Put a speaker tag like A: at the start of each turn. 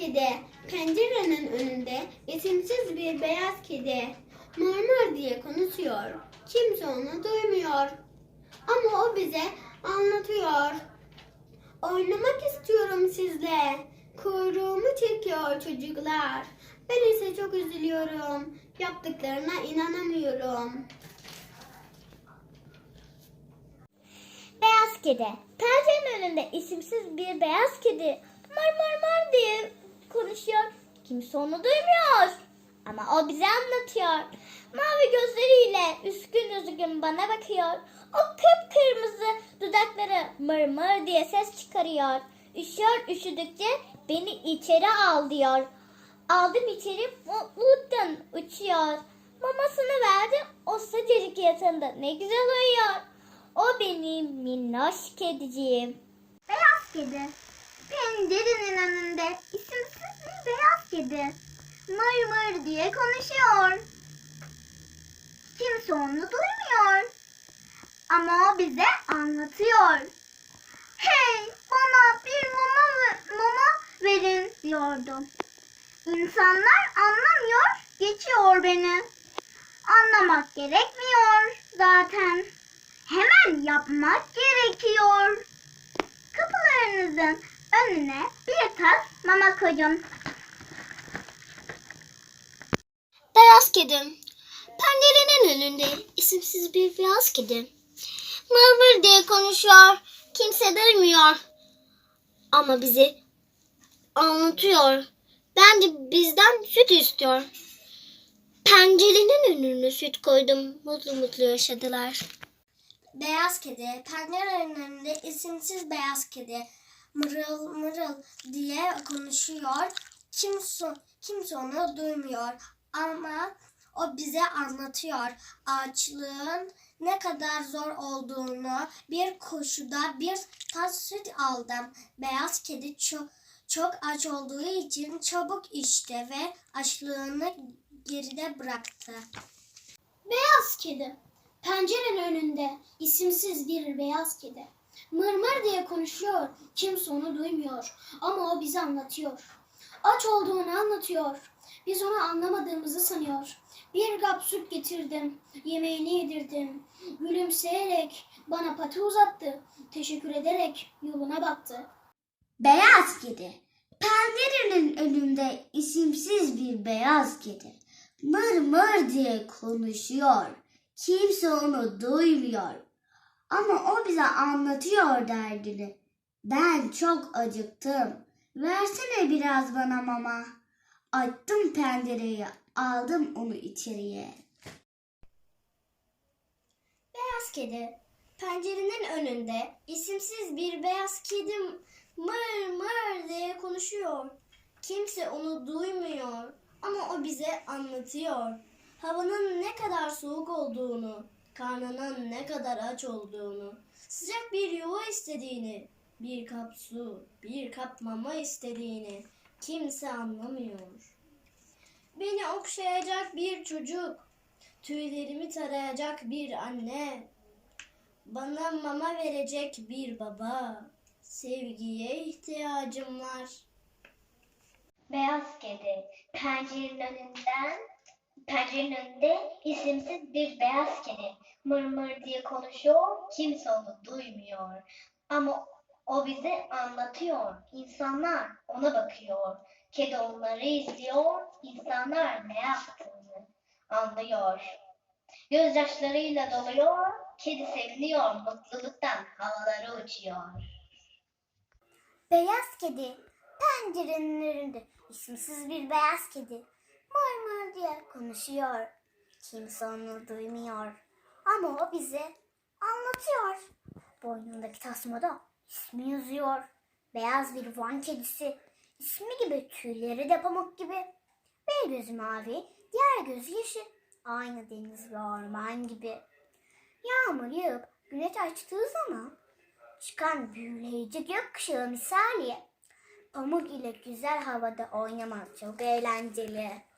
A: kedi pencerenin önünde isimsiz bir beyaz kedi mırmır diye konuşuyor. Kimse onu duymuyor. Ama o bize anlatıyor. Oynamak istiyorum sizle. Kuyruğumu çekiyor çocuklar. Ben ise çok üzülüyorum. Yaptıklarına inanamıyorum.
B: Beyaz kedi. Pencerenin önünde isimsiz bir beyaz kedi mır mır mır diye konuşuyor. Kimse onu duymuyor. Ama o bize anlatıyor. Mavi gözleriyle üzgün üzgün bana bakıyor. O kıpkırmızı dudakları mır mır diye ses çıkarıyor. Üşüyor üşüdükçe beni içeri al diyor. Aldım içeri mutluluktan uçuyor. Mamasını verdim o sıcacık yatağında ne güzel uyuyor. O benim minnoş kediciğim. Beyaz kedi. Pencerenin önünde isimsiz bir beyaz kedi. Mır mır diye konuşuyor. Kimse onu duymuyor. Ama o bize anlatıyor. Hey bana bir mama, mama verin diyordu. İnsanlar anlamıyor, geçiyor beni. Anlamak gerekmiyor zaten. Hemen yapmak gerekiyor. Kapılarınızın önüne bir tas mama koyun.
A: Beyaz kedim. Pencerenin önünde isimsiz bir beyaz kedi. Mır mır diye konuşuyor. Kimse duymuyor. Ama bizi anlatıyor. Ben de bizden süt istiyor. Pencerenin önüne süt koydum. Mutlu mutlu yaşadılar. Beyaz kedi. Pencerenin önünde isimsiz beyaz kedi. Mırıl mırıl diye konuşuyor. Kimse, kimse onu duymuyor. Ama o bize anlatıyor ağaçlığın ne kadar zor olduğunu. Bir koşuda bir tas süt aldım. Beyaz kedi çok çok aç olduğu için çabuk içti ve açlığını geride bıraktı. Beyaz kedi. Pencerenin önünde isimsiz bir beyaz kedi. Mırmır diye konuşuyor. Kimse onu duymuyor. Ama o bize anlatıyor. Aç olduğunu anlatıyor. Biz onu anlamadığımızı sanıyor. Bir kap süt getirdim. Yemeğini yedirdim. Gülümseyerek bana pati uzattı. Teşekkür ederek yoluna baktı.
C: Beyaz kedi. Pencerenin önünde isimsiz bir beyaz kedi. Mır mır diye konuşuyor. Kimse onu duymuyor. Ama o bize anlatıyor derdini. Ben çok acıktım. Versene biraz bana mama. Açtım pencereyi, aldım onu içeriye.
A: Beyaz kedi. Pencerenin önünde isimsiz bir beyaz kedi mır mır diye konuşuyor. Kimse onu duymuyor ama o bize anlatıyor. Havanın ne kadar soğuk olduğunu, karnının ne kadar aç olduğunu, sıcak bir yuva istediğini, bir kap su, bir kap mama istediğini kimse anlamıyor. Beni okşayacak bir çocuk, tüylerimi tarayacak bir anne, bana mama verecek bir baba, sevgiye ihtiyacım var.
B: Beyaz kedi. Pencerenin önünden pencerenin önünde isimsiz bir beyaz kedi. Mır mır diye konuşuyor. Kimse onu duymuyor. Ama o bize anlatıyor. İnsanlar ona bakıyor. Kedi onları izliyor. İnsanlar ne yaptığını anlıyor. Gözyaşlarıyla doluyor. Kedi seviniyor. Mutluluktan havalara uçuyor.
A: Beyaz kedi. Pencerenin önünde isimsiz bir beyaz kedi. Mır diye konuşuyor. Kimse onu duymuyor. Ama o bize anlatıyor. Boynundaki tasmada ismi yazıyor. Beyaz bir van kedisi. İsmi gibi tüyleri de pamuk gibi. Bir gözü mavi, diğer gözü yeşil. Aynı deniz ve orman gibi. Yağmur yağıp güneş açtığı zaman çıkan büyüleyici gökkuşağı misali. Pamuk ile güzel havada oynamak çok eğlenceli.